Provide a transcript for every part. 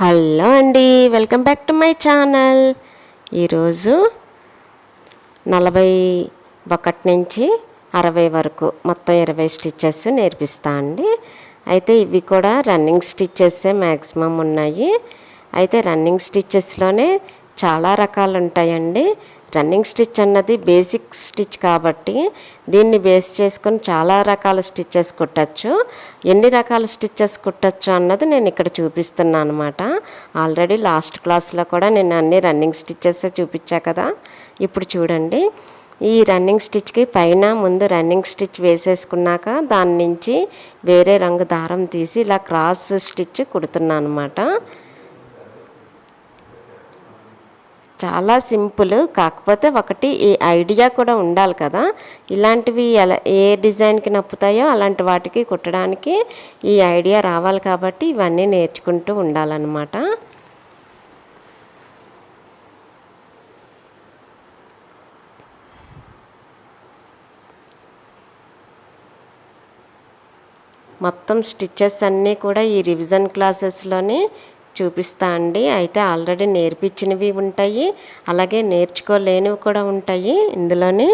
Hello అండి welcome back to my channel. ఈరోజు నలభై ఒకటి నుంచి అరవై వరకు మొత్తం ఇరవై స్టిచ్చెస్ నేర్పిస్తా అండి. అయితే ఇవి కూడా రన్నింగ్ స్టిచ్చెస్సే మ్యాక్సిమం ఉన్నాయి. అయితే రన్నింగ్ స్టిచ్చెస్లోనే చాలా రకాలు ఉంటాయండి. రన్నింగ్ స్టిచ్ అన్నది బేసిక్ స్టిచ్ కాబట్టి దీన్ని బేస్ చేసుకొని చాలా రకాల స్టిచ్చెస్ కుట్టచ్చు. ఎన్ని రకాల స్టిచ్చెస్ కుట్టచ్చు అన్నది నేను ఇక్కడ చూపిస్తున్నాను అనమాట ఆల్రెడీ లాస్ట్ క్లాస్లో కూడా నేను అన్ని రన్నింగ్ స్టిచ్చెస్ చూపించా కదా. ఇప్పుడు చూడండి. ఈ రన్నింగ్ స్టిచ్కి పైన ముందు రన్నింగ్ స్టిచ్ వేసేసుకున్నాక దాని నుంచి వేరే రంగు దారం తీసి ఇలా క్రాస్ స్టిచ్ కుడుతున్నాను అనమాట చాలా సింపుల్. కాకపోతే ఒకటి ఈ ఐడియా కూడా ఉండాలి కదా. ఇలాంటివి ఎలా ఏ డిజైన్కి నప్పుతాయో అలాంటి వాటికి కుట్టడానికి ఈ ఐడియా రావాలి కాబట్టి ఇవన్నీ నేర్చుకుంటూ ఉండాలన్నమాట. మొత్తం స్టిచ్చెస్ అన్నీ కూడా ఈ రివిజన్ క్లాసెస్లోనే చూపిస్తా అండి. అయితే ఆల్రెడీ నేర్పించినవి ఉంటాయి. అలాగే నేర్చుకోలేనివి కూడా ఉంటాయి. ఇందులోనే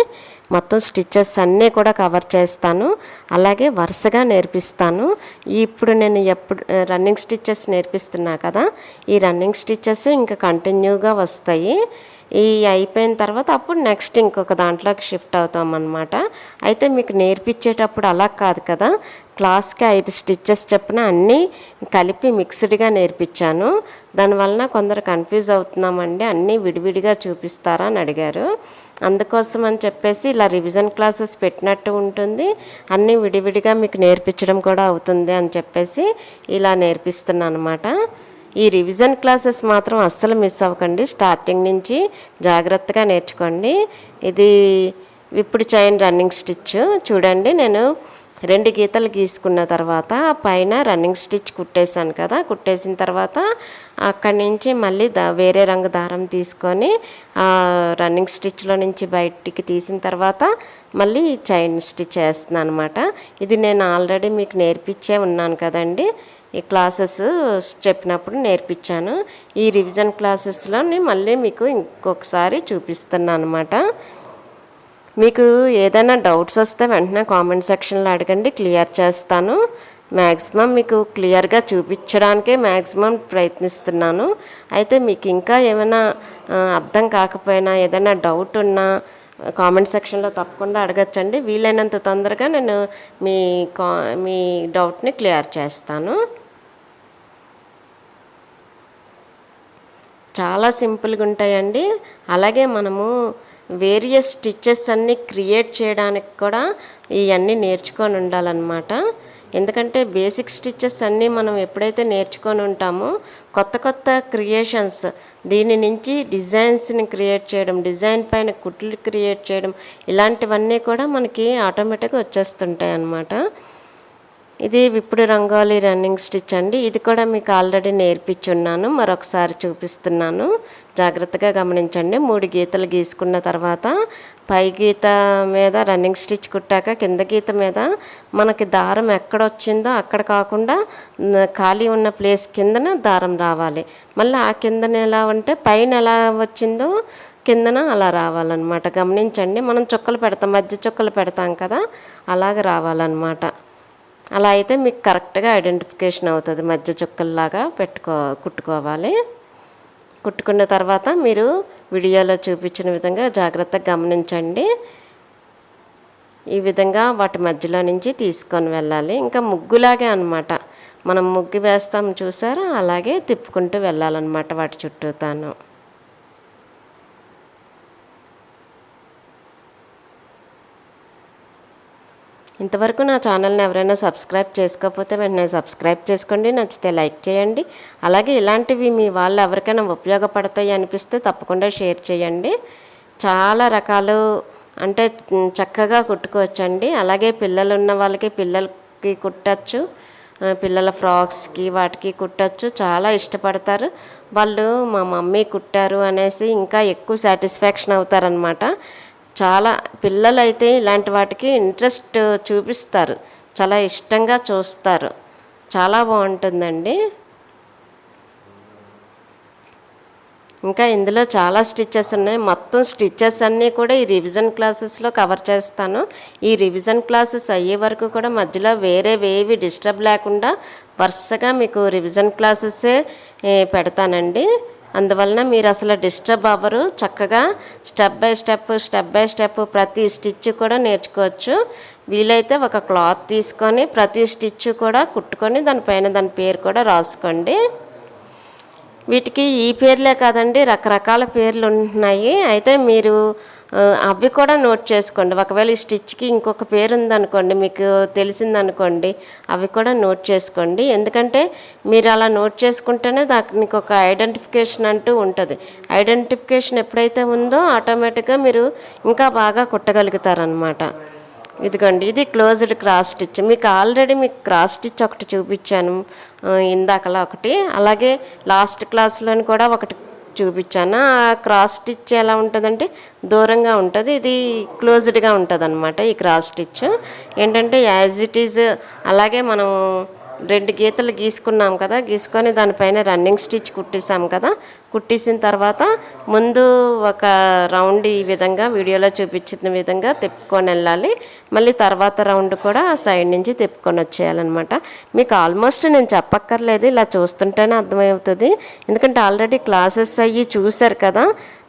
మొత్తం స్టిచ్చెస్ అన్నీ కూడా కవర్ చేస్తాను. అలాగే వరుసగా నేర్పిస్తాను. ఇప్పుడు నేను ఎప్పుడు రన్నింగ్ స్టిచ్చెస్ నేర్పిస్తున్నా కదా ఈ రన్నింగ్ స్టిచ్చెస్ ఇంకా కంటిన్యూగా వస్తాయి. ఈ అయిపోయిన తర్వాత అప్పుడు నెక్స్ట్ ఇంకొక దాంట్లోకి షిఫ్ట్ అవుతాం అనమాట అయితే మీకు నేర్పించేటప్పుడు అలా కాదు కదా. క్లాస్కి ఐదు స్టిచ్చెస్ చెప్పిన అన్నీ కలిపి మిక్స్డ్గా నేర్పించాను. దానివలన కొందరు కన్ఫ్యూజ్ అవుతున్నామండి. అన్నీ విడివిడిగా చూపిస్తారా అని అడిగారు. అందుకోసం అని చెప్పేసి ఇలా రివిజన్ క్లాసెస్ పెట్టినట్టు ఉంటుంది. అన్నీ విడివిడిగా మీకు నేర్పించడం కూడా అవుతుంది అని చెప్పేసి ఇలా నేర్పిస్తున్నాను అనమాట ఈ రివిజన్ క్లాసెస్ మాత్రం అస్సలు మిస్ అవ్వకండి. స్టార్టింగ్ నుంచి జాగ్రత్తగా నేర్చుకోండి. ఇది ఇప్పుడు చైన్ రన్నింగ్ స్టిచ్ చూడండి నేను రెండు గీతలు గీసుకున్న తర్వాత పైన రన్నింగ్ స్టిచ్ కుట్టేశాను కదా. కుట్టేసిన తర్వాత అక్కడి నుంచి మళ్ళీ దా వేరే రంగు దారం తీసుకొని రన్నింగ్ స్టిచ్లో నుంచి బయటికి తీసిన తర్వాత మళ్ళీ చైన్ స్టిచ్ వేస్తున్నాను అనమాట ఇది నేను ఆల్రెడీ మీకు నేర్పించే ఉన్నాను కదండి. ఈ క్లాసెస్ చెప్పినప్పుడు నేర్పించాను. ఈ రివిజన్ క్లాసెస్లోని మళ్ళీ మీకు ఇంకొకసారి చూపిస్తున్నాను అనమాట మీకు ఏదైనా డౌట్స్ వస్తే వెంటనే కామెంట్ సెక్షన్లో అడగండి క్లియర్ చేస్తాను. మ్యాక్సిమం మీకు క్లియర్గా చూపించడానికే మ్యాక్సిమం ప్రయత్నిస్తున్నాను. అయితే మీకు ఇంకా ఏమైనా అర్థం కాకపోయినా ఏదైనా డౌట్ ఉన్నా కామెంట్ సెక్షన్లో తప్పకుండా అడగచ్చండి. వీలైనంత తొందరగా నేను మీ కా మీ డౌట్ని క్లియర్ చేస్తాను. చాలా సింపుల్గా ఉంటాయండి. అలాగే మనము వేరియస్ స్టిచ్చెస్ అన్నీ క్రియేట్ చేయడానికి కూడా ఇవన్నీ నేర్చుకొని ఉండాలన్నమాట. ఎందుకంటే బేసిక్ స్టిచ్చెస్ అన్నీ మనం ఎప్పుడైతే నేర్చుకొని ఉంటామో కొత్త కొత్త క్రియేషన్స్ దీని నుంచి డిజైన్స్ని క్రియేట్ చేయడం డిజైన్ పైన కుట్లు క్రియేట్ చేయడం ఇలాంటివన్నీ కూడా మనకి ఆటోమేటిక్గా వచ్చేస్తుంటాయి అన్నమాట ఇది ఇప్పుడు రంగోలీ రన్నింగ్ స్టిచ్ అండి. ఇది కూడా మీకు ఆల్రెడీ నేర్పించున్నాను. మరొకసారి చూపిస్తున్నాను. జాగ్రత్తగా గమనించండి. మూడు గీతలు గీసుకున్న తర్వాత పై గీత మీద రన్నింగ్ స్టిచ్ కుట్టాక కింద గీత మీద మనకి దారం ఎక్కడ వచ్చిందో అక్కడ కాకుండా ఖాళీ ఉన్న ప్లేస్ కిందన దారం రావాలి. మళ్ళీ ఆ కిందన ఎలా ఉంటే పైన ఎలా వచ్చిందో కిందన అలా రావాలన్నమాట. గమనించండి. మనం చుక్కలు పెడతాం. మధ్య చుక్కలు పెడతాం కదా? అలాగ రావాలన్నమాట. అలా అయితే మీకు కరెక్ట్గా ఐడెంటిఫికేషన్ అవుతుంది. మధ్య చుక్కల్లాగా పెట్టుకో కుట్టుకోవాలి. కుట్టుకున్న తర్వాత మీరు వీడియోలో చూపించిన విధంగా జాగ్రత్తగా గమనించండి. ఈ విధంగా వాటి మధ్యలో నుంచి తీసుకొని వెళ్ళాలి. ఇంకా ముగ్గులాగే అనమాట మనం ముగ్గు వేస్తాం చూసారా? అలాగే తిప్పుకుంటూ వెళ్ళాలన్నమాట వాటి చుట్టూతాను ఇంతవరకు నా ఛానల్ని ఎవరైనా సబ్స్క్రైబ్ చేసుకోకపోతే వెంటనే సబ్స్క్రైబ్ చేసుకోండి నచ్చితే లైక్ చేయండి. అలాగే ఇలాంటివి మీ వాళ్ళు ఎవరికైనా ఉపయోగపడతాయి అనిపిస్తే తప్పకుండా షేర్ చేయండి. చాలా రకాలు అంటే చక్కగా కుట్టుకోవచ్చండి. అలాగే పిల్లలు ఉన్న వాళ్ళకి పిల్లలకి కుట్టచ్చు పిల్లల ఫ్రాక్స్కి వాటికి కుట్టచ్చు చాలా ఇష్టపడతారు. వాళ్ళు మా మమ్మీ కుట్టారు అనేసి ఇంకా ఎక్కువ సాటిస్ఫాక్షన్ అవుతారనమాట చాలా పిల్లలైతే ఇలాంటి వాటికి ఇంట్రెస్ట్ చూపిస్తారు. చాలా ఇష్టంగా చూస్తారు. చాలా బాగుంటుందండి. ఇంకా ఇందులో చాలా స్టిచ్చెస్ ఉన్నాయి. మొత్తం స్టిచ్చెస్ అన్నీ కూడా ఈ రివిజన్ క్లాసెస్లో కవర్ చేస్తాను. ఈ రివిజన్ క్లాసెస్ అయ్యే వరకు కూడా మధ్యలో వేరే వేవి డిస్టర్బ్ లేకుండా వరుసగా మీకు రివిజన్ క్లాసెసే పెడతానండి. అందువలన మీరు అసలు డిస్టర్బ్ అవ్వరు. చక్కగా step by step step by step ప్రతి స్టిచ్ కూడా నేర్చుకోవచ్చు. వీలైతే ఒక క్లాత్ తీసుకొని ప్రతి స్టిచ్ కూడా కుట్టుకొని దానిపైన దాని పేరు కూడా రాసుకోండి. వీటికి ఈ పేర్లే కాదండి రకరకాల పేర్లు ఉంటున్నాయి అయితే మీరు అవి కూడా నోట్ చేసుకోండి. ఒకవేళ ఈ స్టిచ్కి ఇంకొక పేరు ఉందనుకోండి మీకు తెలిసిందనుకోండి అవి కూడా నోట్ చేసుకోండి. ఎందుకంటే మీరు అలా నోట్ చేసుకుంటేనే దానికి ఒక ఐడెంటిఫికేషన్ అంటూ ఉంటుంది. ఐడెంటిఫికేషన్ ఎప్పుడైతే ఉందో ఆటోమేటిక్గా మీరు ఇంకా బాగా కుట్టగలుగుతారనమాట. ఇదిగోండి ఇది క్లోజ్డ్ క్రాస్ స్టిచ్. మీకు ఆల్రెడీ మీకు క్రాస్ స్టిచ్ ఒకటి చూపించాను. ఇందాకలా ఒకటి. అలాగే లాస్ట్ క్లాస్లోని కూడా ఒకటి చూపించాను. ఆ క్రాస్ స్టిచ్ ఎలా ఉంటుందంటే దూరంగా ఉంటుంది. ఇది క్లోజ్డ్గా ఉంటుంది అనమాట ఈ క్రాస్ స్టిచ్ ఏంటంటే యాజ్ ఇట్ ఈజ్ అలాగే మనం రెండు గీతలు గీసుకున్నాం కదా గీసుకొని దానిపైన రన్నింగ్ స్టిచ్ కుట్టేసాం కదా కుట్టేసిన తర్వాత ముందు ఒక రౌండ్ ఈ విధంగా వీడియోలో చూపించిన విధంగా తిప్పుకొని వెళ్ళాలి. మళ్ళీ తర్వాత రౌండ్ కూడా సైడ్ నుంచి తిప్పుకొని వచ్చేయాలన్నమాట. మీకు ఆల్మోస్ట్ నేను చెప్పక్కర్లేదు ఇలా చూస్తుంటేనే అర్థమవుతుంది. ఎందుకంటే ఆల్రెడీ క్లాసెస్ అయ్యి చూశారు కదా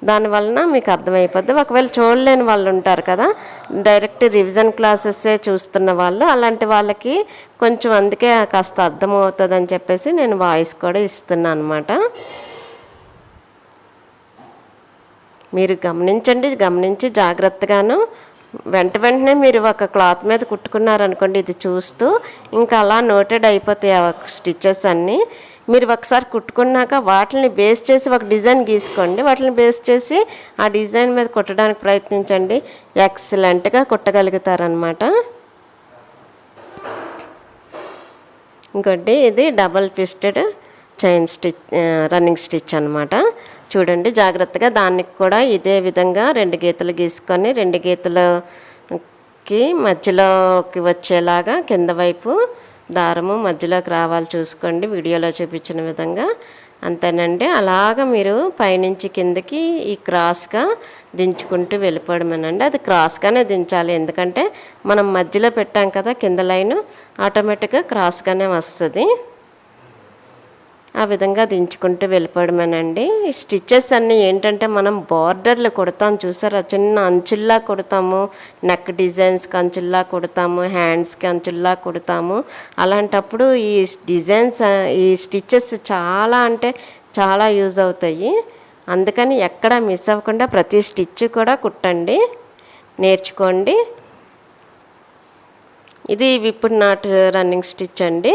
దానివలన మీకు అర్థమైపోద్ది. ఒకవేళ చూడలేని వాళ్ళు ఉంటారు కదా డైరెక్ట్ రివిజన్ క్లాసెస్సే చూస్తున్న వాళ్ళు అలాంటి వాళ్ళకి కొంచెం అందుకే కాస్త అర్థమవుతుంది అని చెప్పేసి నేను వాయిస్ కూడా ఇస్తున్నాను అనమాట మీరు గమనించండి గమనించి జాగ్రత్తగాను. వెంట వెంటనే మీరు ఒక క్లాత్ మీద కుట్టుకున్నారనుకోండి ఇది చూస్తూ ఇంకా అలా నోటెడ్ అయిపోతాయి ఆ స్టిచెస్ అన్నీ. మీరు ఒకసారి కుట్టుకున్నాక వాటిని బేస్ చేసి ఒక డిజైన్ గీసుకోండి. వాటిని బేస్ చేసి ఆ డిజైన్ మీద కుట్టడానికి ప్రయత్నించండి. ఎక్సలెంట్గా కుట్టగలుగుతారనమాట ఇంకోటి ఇది double twisted chain stitch running stitch అనమాట చూడండి జాగ్రత్తగా దానికి కూడా ఇదే విధంగా రెండు గీతలు గీసుకొని రెండు గీతలకి మధ్యలోకి వచ్చేలాగా కింద వైపు దారము మధ్యలోకి రావాలి చూసుకోండి వీడియోలో చూపించిన విధంగా. అంతేనండి. అలాగ మీరు పైనుంచి కిందకి ఈ క్రాస్గా దించుకుంటూ వెళ్ళిపోవడమేనండి. అది క్రాస్గానే దించాలి. ఎందుకంటే మనం మధ్యలో పెట్టాం కదా కింద లైన్ ఆటోమేటిక్గా క్రాస్గానే వస్తుంది. ఆ విధంగా దించుకుంటూ వెళ్ళిపోవడమేనండి. ఈ స్టిచ్చెస్ అన్నీ ఏంటంటే మనం బార్డర్లు కుడతాం చూసారా? చిన్న అంచుల్లా కుడతాము. నెక్ డిజైన్స్కి అంచుల్లా కుడతాము. హ్యాండ్స్కి అంచుల్లా కుడతాము. అలాంటప్పుడు ఈ డిజైన్స్ ఈ స్టిచ్చెస్ చాలా అంటే చాలా యూజ్ అవుతాయి. అందుకని ఎక్కడ మిస్ అవ్వకుండా ప్రతి స్టిచ్ కూడా కుట్టండి. నేర్చుకోండి. ఇది ఇప్పుడు నాట్ రన్నింగ్ స్టిచ్ అండి.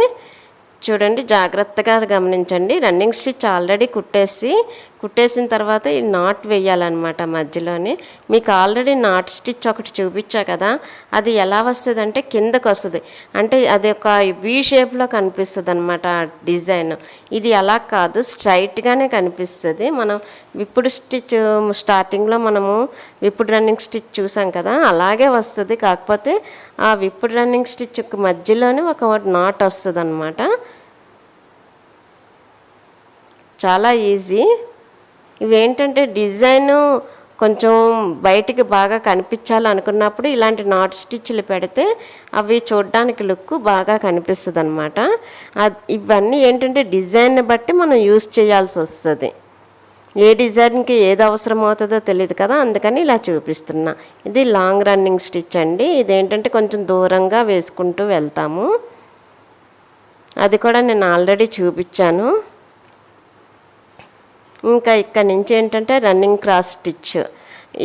చూడండి జాగ్రత్తగా గమనించండి. రన్నింగ్ స్టిచ్ ఆల్రెడీ కుట్టేసి కుట్టేసిన తర్వాత ఈ నాట్ వేయాలన్నమాట మధ్యలోనే. మీకు ఆల్రెడీ నాట్ స్టిచ్ ఒకటి చూపించా కదా అది ఎలా వస్తుంది అంటే కిందకు వస్తుంది. అంటే అది ఒక వి షేప్లో కనిపిస్తుంది అనమాట డిజైన్. ఇది ఎలా కాదు స్ట్రైట్గానే కనిపిస్తుంది. మనం ఇప్పుడు స్టిచ్ స్టార్టింగ్లో మనము విప్పుడు రన్నింగ్ స్టిచ్ చూసాం కదా అలాగే వస్తుంది. కాకపోతే ఆ విప్పుడు రన్నింగ్ స్టిచ్ మధ్యలోనే ఒక నాట్ వస్తుంది అనమాట చాలా ఈజీ. ఇవేంటంటే డిజైను కొంచెం బయటికి బాగా కనిపించాలి అనుకున్నప్పుడు ఇలాంటి నాట్ స్టిచ్లు పెడితే అవి చూడడానికి లుక్ బాగా కనిపిస్తుంది అనమాట ఇవన్నీ ఏంటంటే డిజైన్ని బట్టి మనం యూస్ చేయాల్సి వస్తుంది. ఏ డిజైన్కి ఏది అవసరం అవుతుందో తెలియదు కదా అందుకని ఇలా చూపిస్తున్నా. ఇది లాంగ్ రన్నింగ్ స్టిచ్ అండి. ఇదేంటంటే కొంచెం దూరంగా వేసుకుంటూ వెళ్తాము. అది కూడా నేను ఆల్రెడీ చూపించాను. ఇంకా ఇక్కడ నుంచి ఏంటంటే రన్నింగ్ క్రాస్ స్టిచ్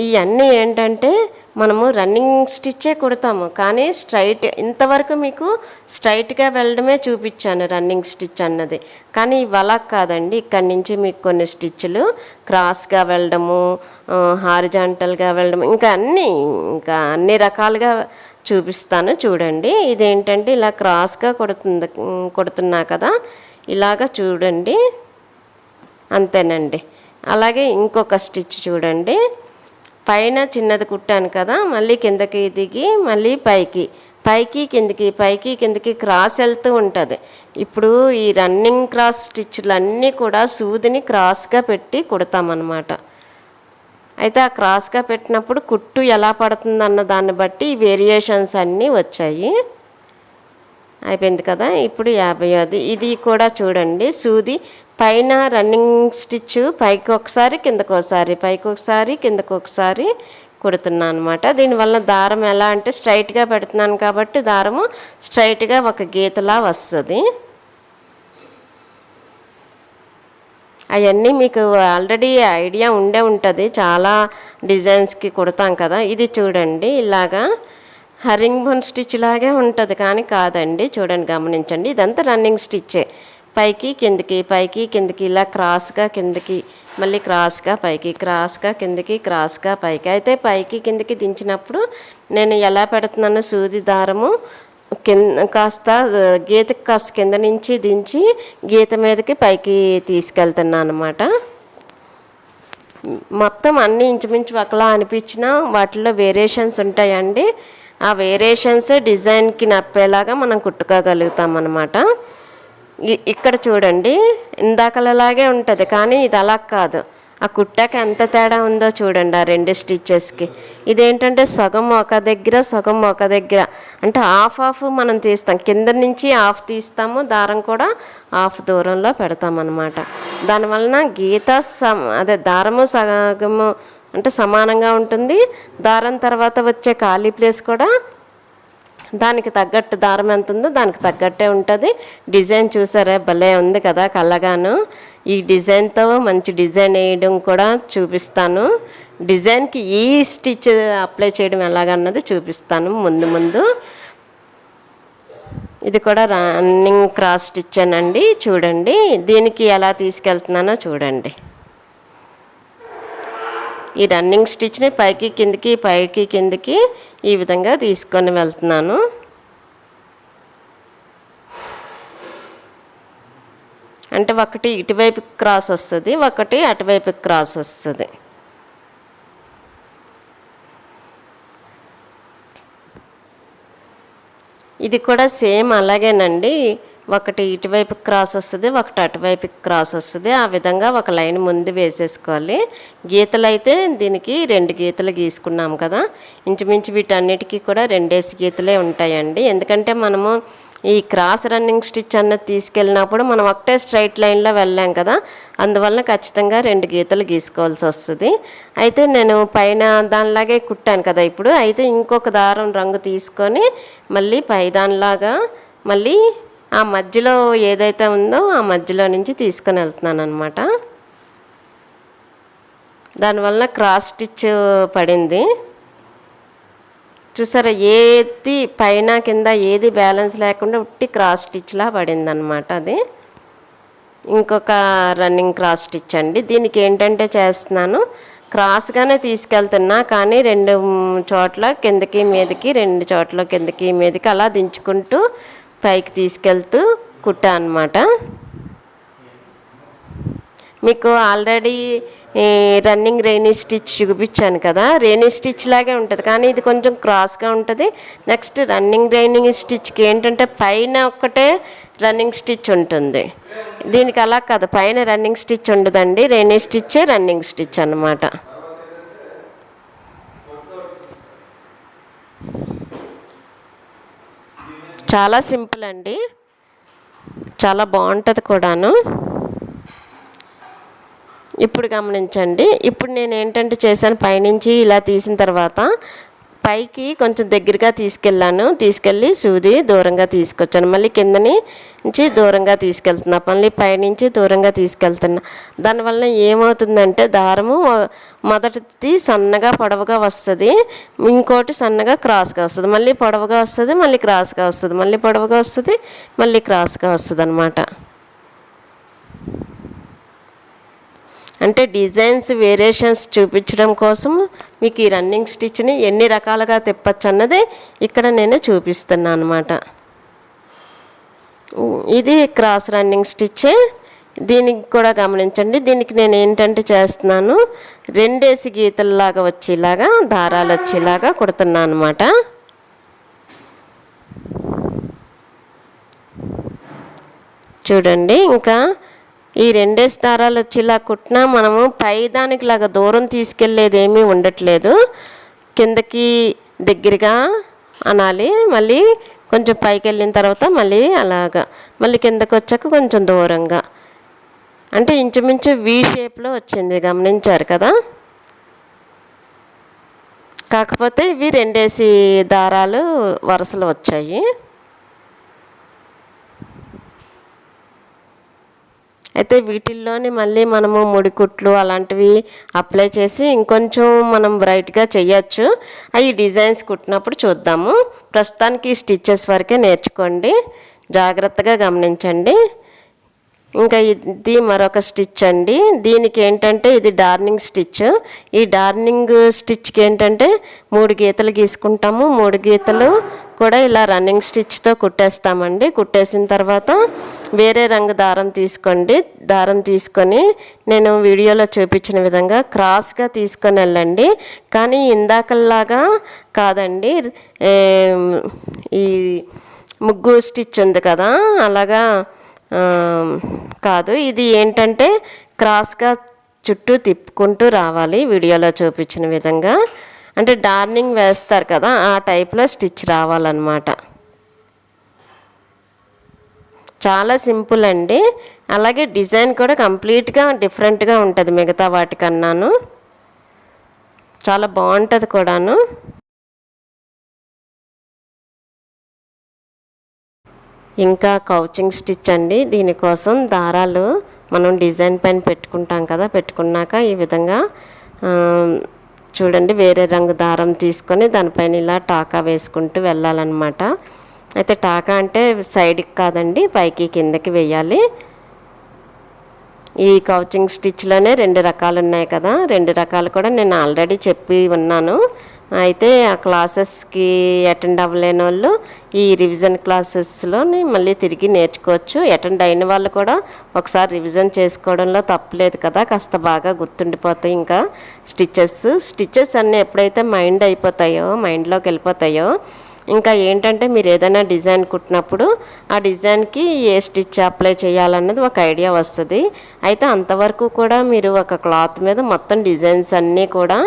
ఇవన్నీ ఏంటంటే మనము రన్నింగ్ స్టిచ్చే కుడతాము. కానీ స్ట్రైట్ ఇంతవరకు మీకు స్ట్రైట్గా వెళ్ళడమే చూపించాను రన్నింగ్ స్టిచ్ అన్నది. కానీ ఇవలా కాదండి. ఇక్కడి నుంచి మీకు కొన్ని స్టిచ్లు క్రాస్గా వెళ్ళడము హారిజాంటల్గా వెళ్ళడం ఇంకా అన్నీ ఇంకా అన్ని రకాలుగా చూపిస్తాను చూడండి. ఇదేంటంటే ఇలా క్రాస్గా కొడుతుంది కొడుతున్నా కదా ఇలాగ చూడండి. అంతేనండి. అలాగే ఇంకొక స్టిచ్ చూడండి. పైన చిన్నది కుట్టాను కదా మళ్ళీ కిందకి దిగి మళ్ళీ పైకి. పైకి కిందకి పైకి కిందకి క్రాస్ వెళ్తూ ఉంటుంది. ఇప్పుడు ఈ రన్నింగ్ క్రాస్ స్టిచ్లన్నీ కూడా సూదిని క్రాస్గా పెట్టి కుడతామన్నమాట. అయితే ఆ క్రాస్గా పెట్టినప్పుడు కుట్టు ఎలా పడుతుంది అన్న దాన్ని బట్టి ఈ వేరియేషన్స్ అన్నీ వచ్చాయి. అయిపోయింది కదా ఇప్పుడు యాభై అది ఇది కూడా చూడండి సూది పైన రన్నింగ్ స్టిచ్ పైకి ఒకసారి కిందకు ఒకసారి పైకి ఒకసారి కిందకు ఒకసారి కుడుతున్నాను అనమాట దీనివల్ల దారం ఎలా అంటే స్ట్రైట్గా పెడుతున్నాను కాబట్టి దారము స్ట్రైట్గా ఒక గీతలా వస్తుంది. అవన్నీ మీకు ఆల్రెడీ ఐడియా ఉండే ఉంటుంది. చాలా డిజైన్స్కి కుడతాం కదా. ఇది చూడండి ఇలాగా హరింగ్ బోన్ స్టిచ్ లాగే ఉంటుంది కానీ కాదండి. చూడండి గమనించండి. ఇదంతా రన్నింగ్ స్టిచ్చే పైకి కిందికి పైకి కిందకి ఇలా క్రాస్గా కిందకి మళ్ళీ క్రాస్గా పైకి క్రాస్గా కిందకి క్రాస్గా పైకి. అయితే పైకి కిందకి దించినప్పుడు నేను ఎలా పెడుతున్నాను సూది దారము కింద కాస్త గీతకి కాస్త కింద నుంచి దించి గీత మీదకి పైకి తీసుకెళ్తున్నాను అనమాట మొత్తం అన్ని ఇంచుమించు ఒకలా అనిపించినా వాటిలో వేరియేషన్స్ ఉంటాయండి. ఆ వేరియేషన్స్ డిజైన్కి నప్పేలాగా మనం కుట్టుకోగలుగుతాం అన్నమాట ఇక్కడ చూడండి ఇందాకలలాగే ఉంటుంది కానీ ఇది అలా కాదు. ఆ కుట్టాకి ఎంత తేడా ఉందో చూడండి ఆ రెండు స్టిచ్చెస్కి. ఇదేంటంటే సగం ఒక దగ్గర సగం ఒక దగ్గర. అంటే హాఫ్ హాఫ్ మనం తీస్తాం. కింద నుంచి హాఫ్ తీస్తాము దారం కూడా హాఫ్ దూరంలో పెడతామన్నమాట. దానివలన గీత సమ అదే దారము సగము అంటే సమానంగా ఉంటుంది. దారం తర్వాత వచ్చే ఖాళీ ప్లేస్ కూడా దానికి తగ్గట్టు దారం ఎంత ఉందో దానికి తగ్గట్టే ఉంటుంది. డిజైన్ చూసారా? భలే ఉంది కదా కళ్ళగాను. ఈ డిజైన్తో మంచి డిజైన్ వేయడం కూడా చూపిస్తాను. డిజైన్కి ఈ స్టిచ్ అప్లై చేయడం ఎలాగన్నది చూపిస్తాను ముందు ముందు. ఇది కూడా రన్నింగ్ క్రాస్ స్టిచ్ అనండి. చూడండి. దీనికి ఎలా తీసుకెళ్తున్నానో చూడండి. ఈ రన్నింగ్ స్టిచ్ని పైకి కిందికి పైకి కిందికి ఈ విధంగా తీసుకొని వెళ్తున్నాను. అంటే ఒకటి ఇటువైపు క్రాస్ వస్తుంది ఒకటి అటువైపు క్రాస్ వస్తుంది. ఇది కూడా సేమ్ అలాగేనండి. ఒకటి ఇటువైపు క్రాస్ వస్తుంది ఒకటి అటువైపు క్రాస్ వస్తుంది. ఆ విధంగా ఒక లైన్ ముందు వేసేసుకోవాలి. గీతలు అయితే దీనికి రెండు గీతలు గీసుకున్నాం కదా. ఇంచుమించు వీటన్నిటికీ కూడా రెండేసి గీతలే ఉంటాయండి. ఎందుకంటే మనము ఈ క్రాస్ రన్నింగ్ స్టిచ్ అన్నది తీసుకెళ్ళినప్పుడు మనం ఒకటే స్ట్రైట్ లైన్లో వెళ్ళాం కదా. అందువలన ఖచ్చితంగా రెండు గీతలు గీసుకోవాల్సి వస్తుంది. అయితే నేను పైన దానిలాగే కుట్టాను కదా ఇప్పుడు. అయితే ఇంకొక దారం రంగు తీసుకొని మళ్ళీ పై దానిలాగా మళ్ళీ ఆ మధ్యలో ఏదైతే ఉందో ఆ మధ్యలో నుంచి తీసుకొని వెళ్తున్నాను అనమాట దానివల్ల క్రాస్ స్టిచ్ పడింది. చూసారా ఏది పైన కింద ఏది బ్యాలెన్స్ లేకుండా ఉట్టి క్రాస్ స్టిచ్లా పడింది అనమాట అది. ఇంకొక రన్నింగ్ క్రాస్ స్టిచ్ అండి. దీనికి ఏంటంటే చేస్తున్నాను క్రాస్గానే తీసుకెళ్తున్నా కానీ రెండు చోట్ల కిందకి మీదకి రెండు చోట్ల కిందకి మీదకి అలా దించుకుంటూ పైకి తీసుకెళ్తూ కుట్టా అనమాట మీకు ఆల్రెడీ రన్నింగ్ రెయినీ స్టిచ్ చూపించాను కదా రైనీ స్టిచ్ లాగే ఉంటుంది కానీ ఇది కొంచెం క్రాస్గా ఉంటుంది. నెక్స్ట్ రన్నింగ్ రైనింగ్ స్టిచ్కి ఏంటంటే పైన ఒక్కటే రన్నింగ్ స్టిచ్ ఉంటుంది. దీనికి అలా కాదు పైన రన్నింగ్ స్టిచ్ ఉండదండి రెయినీ స్టిచ్చే రన్నింగ్ స్టిచ్ అనమాట చాలా సింపుల్ అండి. చాలా బాగుంటుంది కూడాను. ఇప్పుడు గమనించండి. ఇప్పుడు నేను ఏంటంటే చేశాను పైనుంచి ఇలా తీసిన తర్వాత పైకి కొంచెం దగ్గరగా తీసుకెళ్ళాను. తీసుకెళ్ళి సూది దూరంగా తీసుకొచ్చాను. మళ్ళీ కిందని నుంచి దూరంగా తీసుకెళ్తున్నా. మళ్ళీ పైనుంచి దూరంగా తీసుకెళ్తున్నా. దానివల్ల ఏమవుతుందంటే దారము మొదటిది సన్నగా పొడవుగా వస్తుంది. ఇంకోటి సన్నగా క్రాస్గా వస్తుంది. మళ్ళీ పొడవుగా వస్తుంది మళ్ళీ క్రాస్గా వస్తుంది. మళ్ళీ పొడవుగా వస్తుంది మళ్ళీ క్రాస్గా వస్తుంది అనమాట అంటే డిజైన్స్ వేరియేషన్స్ చూపించడం కోసం మీకు ఈ రన్నింగ్ స్టిచ్ని ఎన్ని రకాలుగా తిప్పచ్చు అన్నది ఇక్కడ నేను చూపిస్తున్నాను అనమాట ఇది క్రాస్ రన్నింగ్ స్టిచ్చే. దీనికి కూడా గమనించండి. దీనికి నేను ఏంటంటే చేస్తున్నాను రెండేసి గీతల్లాగా వచ్చేలాగా దారాలు వచ్చేలాగా కుడుతున్నాను అనమాట చూడండి ఇంకా ఈ రెండేసి దారాలు వచ్చేలా కుట్టినా మనము పై దానికిలాగా దూరం తీసుకెళ్ళేది ఏమీ ఉండట్లేదు. కిందకి దగ్గరగా అనాలి మళ్ళీ కొంచెం పైకి వెళ్ళిన తర్వాత మళ్ళీ అలాగా మళ్ళీ కిందకి వచ్చాక కొంచెం దూరంగా. అంటే ఇంచుమించు వి షేప్లో వచ్చింది గమనించారు కదా? కాకపోతే ఇవి రెండేసి దారాలు వరుసలు వచ్చాయి. అయితే వీటిల్లోని మళ్ళీ మనము ముడికుట్లు అలాంటివి అప్లై చేసి ఇంకొంచెం మనం బ్రైట్గా చేయొచ్చు అవి డిజైన్స్ కుట్టినప్పుడు చూద్దాము. ప్రస్తుతానికి ఈ స్టిచ్చెస్ వరకే నేర్చుకోండి. జాగ్రత్తగా గమనించండి. ఇంకా ఇది మరొక స్టిచ్ అండి. దీనికి ఏంటంటే ఇది డార్నింగ్ స్టిచ్. ఈ డార్నింగ్ స్టిచ్కి ఏంటంటే మూడు గీతలు గీసుకుంటాము. మూడు గీతలు కూడా ఇలా రన్నింగ్ స్టిచ్తో కుట్టేస్తామండి. కుట్టేసిన తర్వాత వేరే రంగు దారం తీసుకోండి. దారం తీసుకొని నేను వీడియోలో చూపించిన విధంగా క్రాస్గా తీసుకొని వెళ్ళండి. కానీ ఇందాకల్లాగా కాదండి. ఈ ముగ్గు స్టిచ్ ఉంది కదా అలాగా కాదు ఇది ఏంటంటే క్రాస్గా చుట్టూ తిప్పుకుంటూ రావాలి వీడియోలో చూపించిన విధంగా. అంటే డార్నింగ్ వేస్తారు కదా ఆ టైప్లో స్టిచ్ రావాలన్నమాట. చాలా సింపుల్ అండి. అలాగే డిజైన్ కూడా కంప్లీట్గా డిఫరెంట్గా ఉంటుంది మిగతా వాటికన్నాను. చాలా బాగుంటుంది కూడాను. ఇంకా కౌచింగ్ స్టిచ్ అండి. దీనికోసం దారాలు మనం డిజైన్ పైన పెట్టుకుంటాం కదా పెట్టుకున్నాక ఈ విధంగా చూడండి వేరే రంగు దారం తీసుకొని దానిపైన ఇలా టాకా వేసుకుంటూ వెళ్ళాలన్నమాట. అయితే టాకా అంటే సైడ్కి కాదండి పైకి కిందకి వేయాలి. ఈ కౌచింగ్ స్టిచ్లోనే రెండు రకాలు ఉన్నాయి కదా. రెండు రకాలు కూడా నేను ఆల్రెడీ చెప్పి ఉన్నాను. అయితే ఆ క్లాసెస్కి అటెండ్ అవ్వలేని వాళ్ళు ఈ రివిజన్ క్లాసెస్లోని మళ్ళీ తిరిగి నేర్చుకోవచ్చు. అటెండ్ అయిన వాళ్ళు కూడా ఒకసారి రివిజన్ చేసుకోవడంలో తప్పలేదు కదా. కాస్త బాగా గుర్తుండిపోతాయి ఇంకా స్టిచ్చెస్. స్టిచ్చెస్ అన్నీ ఎప్పుడైతే మైండ్ అయిపోతాయో మైండ్లోకి వెళ్ళిపోతాయో ఇంకా ఏంటంటే మీరు ఏదైనా డిజైన్ కుట్టినప్పుడు ఆ డిజైన్కి ఏ స్టిచ్ అప్లై చేయాలన్నది ఒక ఐడియా వస్తుంది. అయితే అంతవరకు కూడా మీరు ఒక క్లాత్ మీద మొత్తం డిజైన్స్ అన్నీ కూడా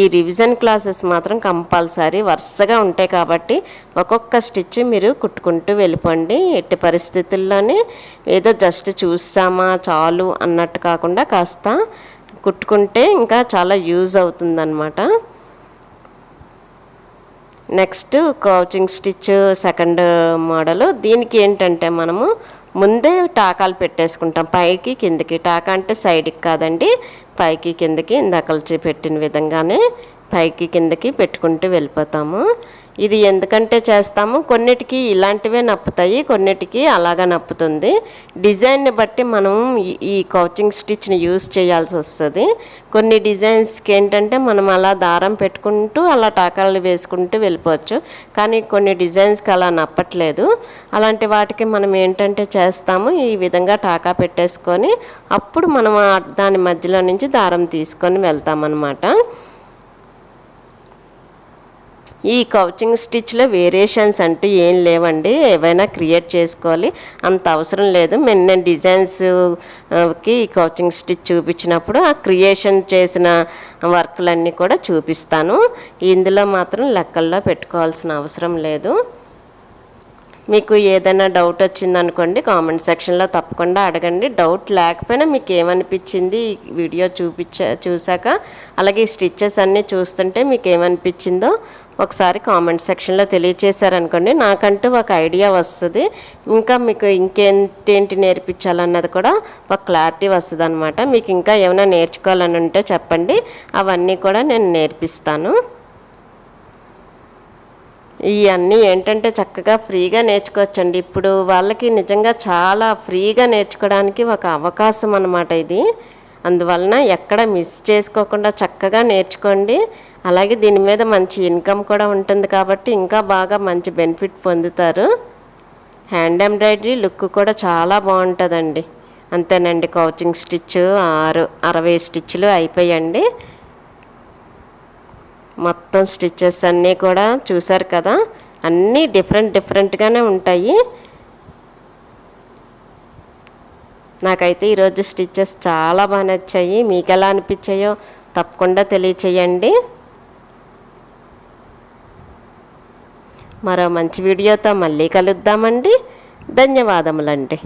ఈ రివిజన్ క్లాసెస్ మాత్రం కంపల్సరీ వరుసగా ఉంటాయి కాబట్టి ఒక్కొక్క స్టిచ్ మీరు కుట్టుకుంటూ వెళ్ళిపోండి. ఎట్టి పరిస్థితుల్లోనే ఏదో జస్ట్ చూసామా చాలు అన్నట్టు కాకుండా కాస్త కుట్టుకుంటే ఇంకా చాలా యూజ్ అవుతుందన్నమాట. Next couching stitch second model. దీనికి ఏంటంటే మనము ముందే టాకాలు పెట్టేసుకుంటాం. పైకి కిందకి. టాకా అంటే సైడ్కి కాదండి. పైకి కిందకి ఇందాకలు పెట్టిన విధంగానే పైకి కిందకి పెట్టుకుంటూ వెళ్ళిపోతాము. ఇది ఎందుకంటే చేస్తాము? కొన్నిటికి ఇలాంటివే నప్పుతాయి కొన్నిటికి అలాగా నప్పుతుంది. డిజైన్ని బట్టి మనం ఈ- ఈ కౌచింగ్ స్టిచ్ని యూస్ చేయాల్సి వస్తుంది. కొన్ని డిజైన్స్కి ఏంటంటే మనం అలా దారం పెట్టుకుంటూ అలా టాకాలు వేసుకుంటూ వెళ్ళిపోవచ్చు. కానీ కొన్ని డిజైన్స్కి అలా నప్పట్లేదు. అలాంటి వాటికి మనం ఏంటంటే చేస్తాము ఈ విధంగా టాకా పెట్టేసుకొని అప్పుడు మనం దాని మధ్యలో నుంచి దారం తీసుకొని వెళ్తామన్నమాట. ఈ కౌచింగ్ స్టిచ్లో వేరియేషన్స్ అంటూ ఏం లేవండి. ఏవైనా క్రియేట్ చేసుకోవాలి. అంత అవసరం లేదు. మేము నేను ఈ కౌచింగ్ స్టిచ్ చూపించినప్పుడు ఆ క్రియేషన్ చేసిన వర్క్లన్నీ కూడా చూపిస్తాను. ఇందులో మాత్రం లెక్కల్లో పెట్టుకోవాల్సిన అవసరం లేదు. మీకు ఏదైనా డౌట్ వచ్చిందనుకోండి కామెంట్ సెక్షన్లో తప్పకుండా అడగండి. డౌట్ లేకపోయినా మీకు ఏమనిపించింది వీడియో చూపించ చూశాక అలాగే ఈ స్టిచ్చెస్ అన్నీ చూస్తుంటే మీకు ఏమనిపించిందో ఒకసారి కామెంట్ సెక్షన్లో తెలియచేశారనుకోండి నాకంటూ ఒక ఐడియా వస్తుంది. ఇంకా మీకు ఇంకేంటేంటి నేర్పించాలన్నది కూడా ఒక క్లారిటీ వస్తుంది అనమాట మీకు ఇంకా ఏమైనా నేర్చుకోవాలని ఉంటే చెప్పండి. అవన్నీ కూడా నేను నేర్పిస్తాను. ఇవన్నీ ఏంటంటే చక్కగా ఫ్రీగా నేర్చుకోవచ్చండి. ఇప్పుడు వాళ్ళకి నిజంగా చాలా ఫ్రీగా నేర్చుకోవడానికి ఒక అవకాశం అన్నమాట ఇది. అందువలన ఎక్కడ మిస్ చేసుకోకుండా చక్కగా నేర్చుకోండి. అలాగే దీని మీద మంచి ఇన్కమ్ కూడా ఉంటుంది కాబట్టి ఇంకా బాగా మంచి బెనిఫిట్ పొందుతారు. హ్యాండ్ ఎంబ్రాయిడరీ లుక్ కూడా చాలా బాగుంటుందండి. అంతేనండి కౌచింగ్ స్టిచ్ ఆరు అరవై స్టిచ్లు అయిపోయండి. మొత్తం స్టిచ్చెస్ అన్నీ కూడా చూసారు కదా? అన్నీ డిఫరెంట్ డిఫరెంట్గానే ఉంటాయి. నాకైతే ఈరోజు స్టిచ్చెస్ చాలా బాగా నచ్చాయి. మీకు ఎలా అనిపించాయో తప్పకుండా తెలియచేయండి. మరో మంచి వీడియోతో మళ్ళీ కలుద్దామండి. ధన్యవాదములండి.